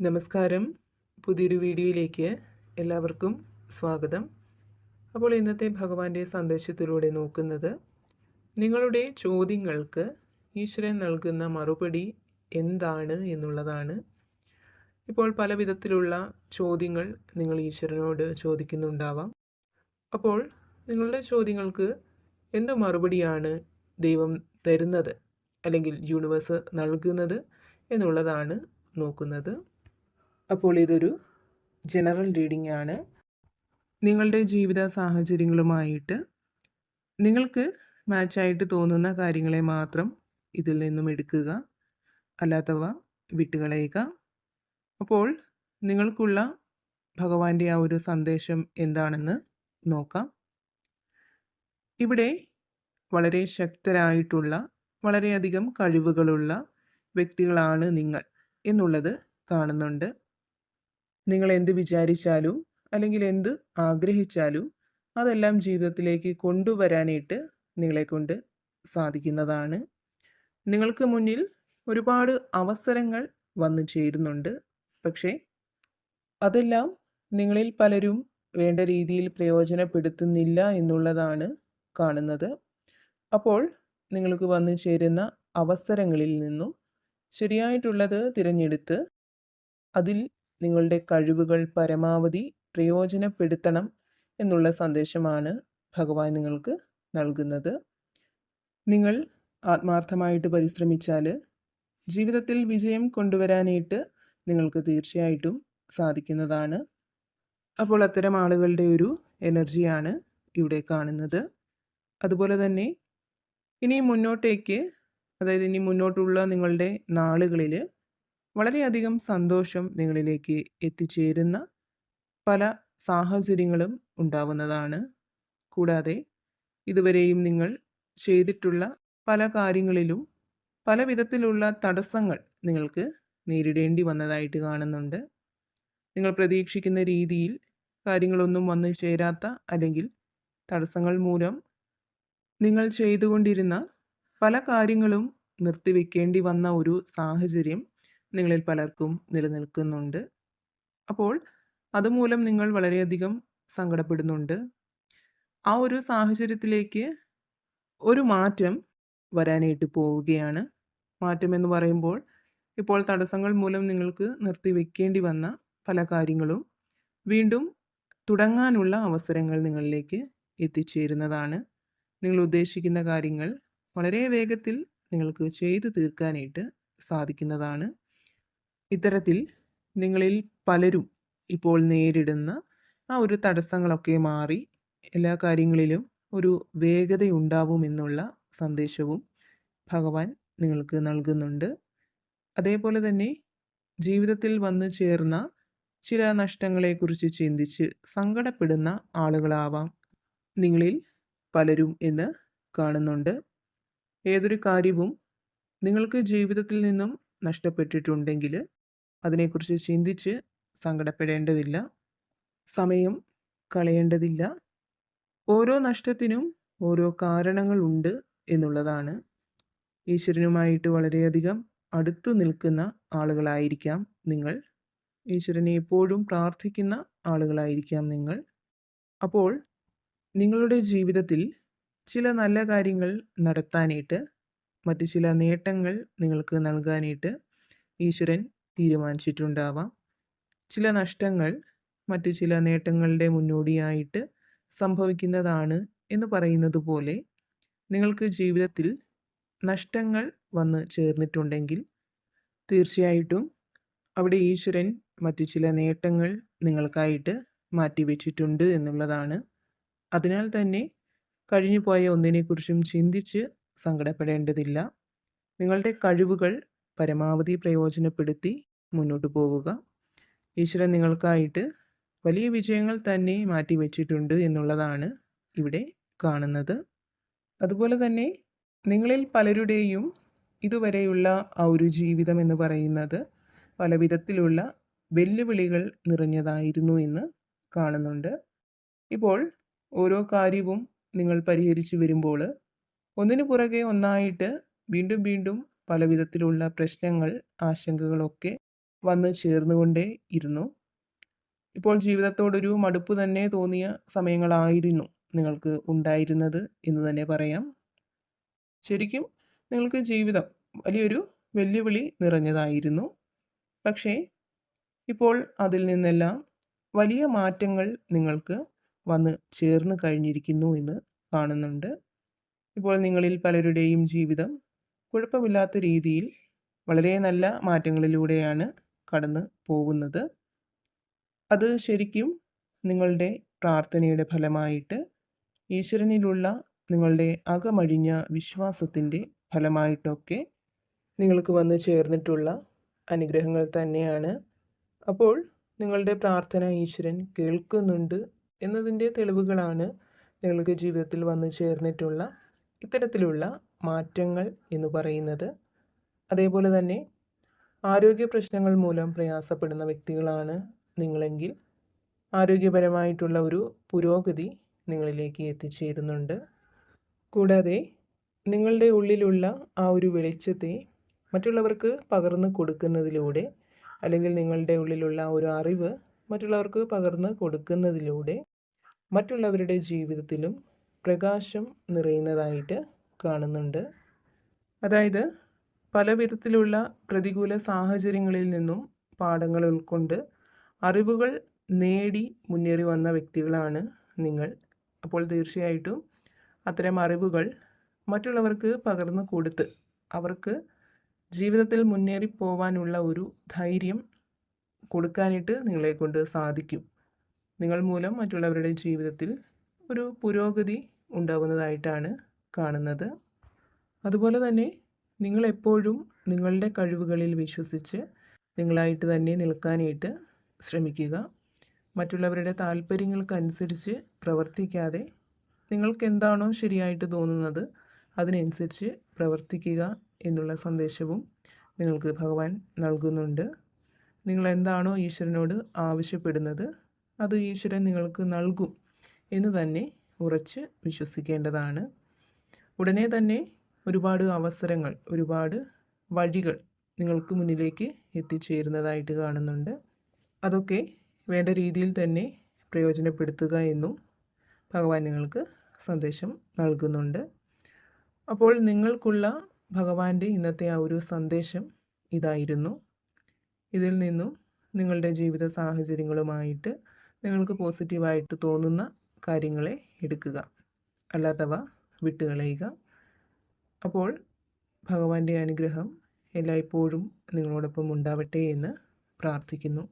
നമസ്കാരം. പുതിയൊരു വീഡിയോയിലേക്ക് എല്ലാവർക്കും സ്വാഗതം. അപ്പോൾ ഇന്നത്തെ ഭഗവാന്റെ സന്ദേശത്തിലൂടെ നോക്കുന്നത് നിങ്ങളുടെ ചോദ്യങ്ങൾക്ക് ഈശ്വരൻ നൽകുന്ന മറുപടി എന്താണ് എന്നുള്ളതാണ്. ഇപ്പോൾ പല വിധത്തിലുള്ള ചോദ്യങ്ങൾ നിങ്ങൾ ഈശ്വരനോട് ചോദിക്കുന്നുണ്ടാവാം. അപ്പോൾ നിങ്ങളുടെ ചോദ്യങ്ങൾക്ക് എന്ത് മറുപടിയാണ് ദൈവം തരുന്നത് അല്ലെങ്കിൽ യൂണിവേഴ്സ് നൽകുന്നത് എന്നുള്ളതാണ് നോക്കുന്നത്. അപ്പോൾ ഇതൊരു ജനറൽ റീഡിംഗ് ആണ്. നിങ്ങളുടെ ജീവിത സാഹചര്യങ്ങളുമായിട്ട് നിങ്ങൾക്ക് മാച്ചായിട്ട് തോന്നുന്ന കാര്യങ്ങളെ മാത്രം ഇതിൽ നിന്നും എടുക്കുക അല്ലാത്തവ വിട്ടുകളയുക. അപ്പോൾ നിങ്ങൾക്കുള്ള ഭഗവാന്റെ ആ ഒരു സന്ദേശം എന്താണെന്ന് നോക്കാം. ഇവിടെ വളരെ ശക്തരായിട്ടുള്ള വളരെയധികം കഴിവുകളുള്ള വ്യക്തികളാണ് നിങ്ങൾ എന്നുള്ളത് കാണുന്നുണ്ട്. നിങ്ങൾ എന്ത് വിചാരിച്ചാലും അല്ലെങ്കിൽ എന്ത് ആഗ്രഹിച്ചാലും അതെല്ലാം ജീവിതത്തിലേക്ക് കൊണ്ടുവരാനായിട്ട് നിങ്ങളെക്കൊണ്ട് സാധിക്കുന്നതാണ്. നിങ്ങൾക്ക് മുന്നിൽ ഒരുപാട് അവസരങ്ങൾ വന്നു ചേരുന്നുണ്ട്. പക്ഷേ അതെല്ലാം നിങ്ങളിൽ പലരും വേണ്ട രീതിയിൽ പ്രയോജനപ്പെടുത്തുന്നില്ല എന്നുള്ളതാണ് കാണുന്നത്. അപ്പോൾ നിങ്ങൾക്ക് വന്നു ചേരുന്ന അവസരങ്ങളിൽ നിന്നും ശരിയായിട്ടുള്ളത് തിരഞ്ഞെടുത്ത് അതിൽ നിങ്ങളുടെ കഴിവുകൾ പരമാവധി പ്രയോജനപ്പെടുത്തണം എന്നുള്ള സന്ദേശമാണ് ഭഗവാൻ നിങ്ങൾക്ക് നൽകുന്നത്. നിങ്ങൾ ആത്മാർത്ഥമായിട്ട് പരിശ്രമിച്ചാൽ ജീവിതത്തിൽ വിജയം കൊണ്ടുവരാനായിട്ട് നിങ്ങൾക്ക് തീർച്ചയായിട്ടും സാധിക്കുന്നതാണ്. അപ്പോൾ അത്തരം ആളുകളുടെ ഒരു എനർജിയാണ് ഇവിടെ കാണുന്നത്. അതുപോലെ തന്നെ ഇനി മുന്നോട്ടേക്ക് അതായത് ഇനി മുന്നോട്ടുള്ള നിങ്ങളുടെ നാളുകളിൽ വളരെയധികം സന്തോഷം നിങ്ങളിലേക്ക് എത്തിച്ചേരുന്ന പല സാഹചര്യങ്ങളും ഉണ്ടാവുന്നതാണ്. കൂടാതെ ഇതുവരെയും നിങ്ങൾ ചെയ്തിട്ടുള്ള പല കാര്യങ്ങളിലും പല വിധത്തിലുള്ള തടസ്സങ്ങൾ നിങ്ങൾക്ക് നേരിടേണ്ടി വന്നതായിട്ട് കാണുന്നുണ്ട്. നിങ്ങൾ പ്രതീക്ഷിക്കുന്ന രീതിയിൽ കാര്യങ്ങളൊന്നും വന്നു ചേരാത്ത അല്ലെങ്കിൽ തടസ്സങ്ങൾ മൂലം നിങ്ങൾ ചെയ്തുകൊണ്ടിരുന്ന പല കാര്യങ്ങളും നിർത്തിവെക്കേണ്ടി വന്ന ഒരു സാഹചര്യം നിങ്ങളിൽ പലർക്കും നിലനിൽക്കുന്നുണ്ട്. അപ്പോൾ അതുമൂലം നിങ്ങൾ വളരെയധികം സങ്കടപ്പെടുന്നുണ്ട്. ആ ഒരു സാഹചര്യത്തിലേക്ക് ഒരു മാറ്റം വരാനായിട്ട് പോവുകയാണ്. മാറ്റം എന്ന് പറയുമ്പോൾ ഇപ്പോൾ തടസ്സങ്ങൾ മൂലം നിങ്ങൾക്ക് നിർത്തിവെക്കേണ്ടി വന്ന പല കാര്യങ്ങളും വീണ്ടും തുടങ്ങാനുള്ള അവസരങ്ങൾ നിങ്ങളിലേക്ക് എത്തിച്ചേരുന്നതാണ്. നിങ്ങൾ ഉദ്ദേശിക്കുന്ന കാര്യങ്ങൾ വളരെ വേഗത്തിൽ നിങ്ങൾക്ക് ചെയ്തു തീർക്കാനായിട്ട് സാധിക്കുന്നതാണ്. ഇത്തരത്തിൽ നിങ്ങളിൽ പലരും ഇപ്പോൾ നേരിടുന്ന ആ ഒരു തടസ്സങ്ങളൊക്കെ മാറി എല്ലാ കാര്യങ്ങളിലും ഒരു വേഗതയുണ്ടാവുമെന്നുള്ള സന്ദേശവും ഭഗവാൻ നിങ്ങൾക്ക് നൽകുന്നുണ്ട്. അതേപോലെ തന്നെ ജീവിതത്തിൽ വന്നു ചേർന്ന ചില നഷ്ടങ്ങളെക്കുറിച്ച് ചിന്തിച്ച് സങ്കടപ്പെടുന്ന ആളുകളാവാം നിങ്ങളിൽ പലരും എന്ന് കാണുന്നുണ്ട്. ഏതൊരു കാര്യവും നിങ്ങൾക്ക് ജീവിതത്തിൽ നിന്നും നഷ്ടപ്പെട്ടിട്ടുണ്ടെങ്കിൽ അതിനെക്കുറിച്ച് ചിന്തിച്ച് സങ്കടപ്പെടേണ്ടതില്ല. സമയം കളയേണ്ടതില്ല. ഓരോ നഷ്ടത്തിനും ഓരോ കാരണങ്ങളുണ്ട് എന്നുള്ളതാണ്. ഈശ്വരനുമായിട്ട് വളരെയധികം അടുത്തു നിൽക്കുന്ന ആളുകളായിരിക്കാം നിങ്ങൾ. ഈശ്വരനെ എപ്പോഴും പ്രാർത്ഥിക്കുന്ന ആളുകളായിരിക്കാം നിങ്ങൾ. അപ്പോൾ നിങ്ങളുടെ ജീവിതത്തിൽ ചില നല്ല കാര്യങ്ങൾ നടത്താനായിട്ട് മറ്റു ചില നേട്ടങ്ങൾ നിങ്ങൾക്ക് നൽകാനായിട്ട് ഈശ്വരൻ തീരുമാനിച്ചിട്ടുണ്ടാവാം. ചില നഷ്ടങ്ങൾ മറ്റു ചില നേട്ടങ്ങളുടെ മുന്നോടിയായിട്ട് സംഭവിക്കുന്നതാണ് എന്ന് പറയുന്നത് പോലെ നിങ്ങൾക്ക് ജീവിതത്തിൽ നഷ്ടങ്ങൾ വന്ന് ചേർന്നിട്ടുണ്ടെങ്കിൽ തീർച്ചയായിട്ടും അവിടെ ഈശ്വരൻ മറ്റു ചില നേട്ടങ്ങൾ നിങ്ങൾക്കായിട്ട് മാറ്റിവെച്ചിട്ടുണ്ട് എന്നുള്ളതാണ്. അതിനാൽ തന്നെ കഴിഞ്ഞു പോയ ഒന്നിനെക്കുറിച്ചും ചിന്തിച്ച് സങ്കടപ്പെടേണ്ടതില്ല. നിങ്ങളുടെ കഴിവുകൾ പരമാവധി പ്രയോജനപ്പെടുത്തി മുന്നോട്ട് പോവുക. ഈശ്വരൻ നിങ്ങൾക്കായിട്ട് വലിയ വിജയങ്ങൾ തന്നെ മാറ്റിവെച്ചിട്ടുണ്ട് എന്നുള്ളതാണ് ഇവിടെ കാണുന്നത്. അതുപോലെ തന്നെ നിങ്ങളിൽ പലരുടെയും ഇതുവരെയുള്ള ആ ഒരു ജീവിതം എന്ന് പറയുന്നത് പല വിധത്തിലുള്ള വെല്ലുവിളികൾ നിറഞ്ഞതായിരുന്നു എന്ന് കാണുന്നുണ്ട്. ഇപ്പോൾ ഓരോ കാര്യവും നിങ്ങൾ പരിഹരിച്ചു വരുമ്പോൾ ഒന്നിനു പുറകെ ഒന്നായിട്ട് വീണ്ടും വീണ്ടും പല വിധത്തിലുള്ള പ്രശ്നങ്ങൾ ആശങ്കകളൊക്കെ വന്ന് ചേർന്നുകൊണ്ടേ ഇരുന്നു. ഇപ്പോൾ ജീവിതത്തോടൊരു മടുപ്പ് തന്നെ തോന്നിയ സമയങ്ങളായിരുന്നു നിങ്ങൾക്ക് ഉണ്ടായിരുന്നത് എന്ന് തന്നെ പറയാം. ശരിക്കും നിങ്ങൾക്ക് ജീവിതം വലിയൊരു വെല്ലുവിളി നിറഞ്ഞതായിരുന്നു. പക്ഷേ ഇപ്പോൾ അതിൽ നിന്നെല്ലാം വലിയ മാറ്റങ്ങൾ നിങ്ങൾക്ക് വന്ന് ചേർന്ന് കഴിഞ്ഞിരിക്കുന്നു എന്ന് കാണുന്നുണ്ട്. ഇപ്പോൾ നിങ്ങളിൽ പലരുടെയും ജീവിതം കുഴപ്പമില്ലാത്ത രീതിയിൽ വളരെ നല്ല മാറ്റങ്ങളിലൂടെയാണ് കടന്നു പോകുന്നത്. അത് ശരിക്കും നിങ്ങളുടെ പ്രാർത്ഥനയുടെ ഫലമായിട്ട് ഈശ്വരനിലുള്ള നിങ്ങളുടെ അകമഴിഞ്ഞ വിശ്വാസത്തിന്റെ ഫലമായിട്ടൊക്കെ നിങ്ങൾക്ക് വന്ന് ചേർന്നിട്ടുള്ള അനുഗ്രഹങ്ങൾ തന്നെയാണ്. അപ്പോൾ നിങ്ങളുടെ പ്രാർത്ഥന ഈശ്വരൻ കേൾക്കുന്നുണ്ട് എന്നതിന്റെ തെളിവുകളാണ് നിങ്ങൾക്ക് ജീവിതത്തിൽ വന്നു ചേർന്നിട്ടുള്ള ഇത്തരത്തിലുള്ള മാറ്റങ്ങൾ എന്ന് പറയുന്നത്. അതേപോലെ തന്നെ ആരോഗ്യ പ്രശ്നങ്ങൾ മൂലം പ്രയാസപ്പെടുന്ന വ്യക്തികളാണ് നിങ്ങളെങ്കിൽ ആരോഗ്യപരമായിട്ടുള്ള ഒരു പുരോഗതി നിങ്ങളിലേക്ക് എത്തിച്ചേരുന്നുണ്ട്. കൂടാതെ നിങ്ങളുടെ ഉള്ളിലുള്ള ആ ഒരു വെളിച്ചത്തെ മറ്റുള്ളവർക്ക് പകർന്നു കൊടുക്കുന്നതിലൂടെ അല്ലെങ്കിൽ നിങ്ങളുടെ ഉള്ളിലുള്ള ഒരു അറിവ് മറ്റുള്ളവർക്ക് പകർന്നു കൊടുക്കുന്നതിലൂടെ മറ്റുള്ളവരുടെ ജീവിതത്തിലും പ്രകാശം നിറയുന്നതായിട്ട് കാണുന്നുണ്ട്. അതായത് പല വിധത്തിലുള്ള പ്രതികൂല സാഹചര്യങ്ങളിൽ നിന്നും പാഠങ്ങൾ ഉൾക്കൊണ്ട് അറിവുകൾ നേടി മുന്നേറി വന്ന വ്യക്തികളാണ് നിങ്ങൾ. അപ്പോൾ തീർച്ചയായിട്ടും അത്തരം അറിവുകൾ മറ്റുള്ളവർക്ക് പകർന്നു കൊടുത്ത് അവർക്ക് ജീവിതത്തിൽ മുന്നേറി പോവാനുള്ള ഒരു ധൈര്യം കൊടുക്കാനായിട്ട് നിങ്ങളെ കൊണ്ട് സാധിക്കും. നിങ്ങൾ മൂലം മറ്റുള്ളവരുടെ ജീവിതത്തിൽ ഒരു പുരോഗതി ഉണ്ടാകുന്നതായിട്ടാണ് കാണുന്നത്. അതുപോലെ തന്നെ നിങ്ങളെപ്പോഴും നിങ്ങളുടെ കഴിവുകളിൽ വിശ്വസിച്ച് നിങ്ങളായിട്ട് തന്നെ നിൽക്കാനായിട്ട് ശ്രമിക്കുക. മറ്റുള്ളവരുടെ താല്പര്യങ്ങൾക്കനുസരിച്ച് പ്രവർത്തിക്കാതെ നിങ്ങൾക്ക് എന്താണോ ശരിയായിട്ട് തോന്നുന്നത് അതിനനുസരിച്ച് പ്രവർത്തിക്കുക എന്നുള്ള സന്ദേശവും നിങ്ങൾക്ക് ഭഗവാൻ നൽകുന്നുണ്ട്. നിങ്ങൾ എന്താണോ ഈശ്വരനോട് ആവശ്യപ്പെടുന്നത് അത് ഈശ്വരൻ നിങ്ങൾക്ക് നൽകും എന്ന് തന്നെ ഉറച്ച് വിശ്വസിക്കേണ്ടതാണ്. ഉടനെ തന്നെ ഒരുപാട് അവസരങ്ങൾ ഒരുപാട് വഴികൾ നിങ്ങൾക്ക് മുന്നിലേക്ക് എത്തിച്ചേരുന്നതായിട്ട് കാണുന്നുണ്ട്. അതൊക്കെ വേണ്ട രീതിയിൽ തന്നെ പ്രയോജനപ്പെടുത്തുക എന്നും ഭഗവാൻ നിങ്ങൾക്ക് സന്ദേശം നൽകുന്നുണ്ട്. അപ്പോൾ നിങ്ങൾക്കുള്ള ഭഗവാന്റെ ഇന്നത്തെ ആ ഒരു സന്ദേശം ഇതായിരുന്നു. ഇതിൽ നിന്നും നിങ്ങളുടെ ജീവിത സാഹചര്യങ്ങളുമായിട്ട് നിങ്ങൾക്ക് പോസിറ്റീവായിട്ട് തോന്നുന്ന കാര്യങ്ങളെ എടുക്കുക. അല്ലാത്തവ വിട്ടുകളയുക. അപ്പോൾ ഭഗവാന്റെ അനുഗ്രഹം എല്ലായ്പ്പോഴും നിങ്ങളോടൊപ്പം ഉണ്ടാവട്ടെ എന്ന് പ്രാർത്ഥിക്കുന്നു.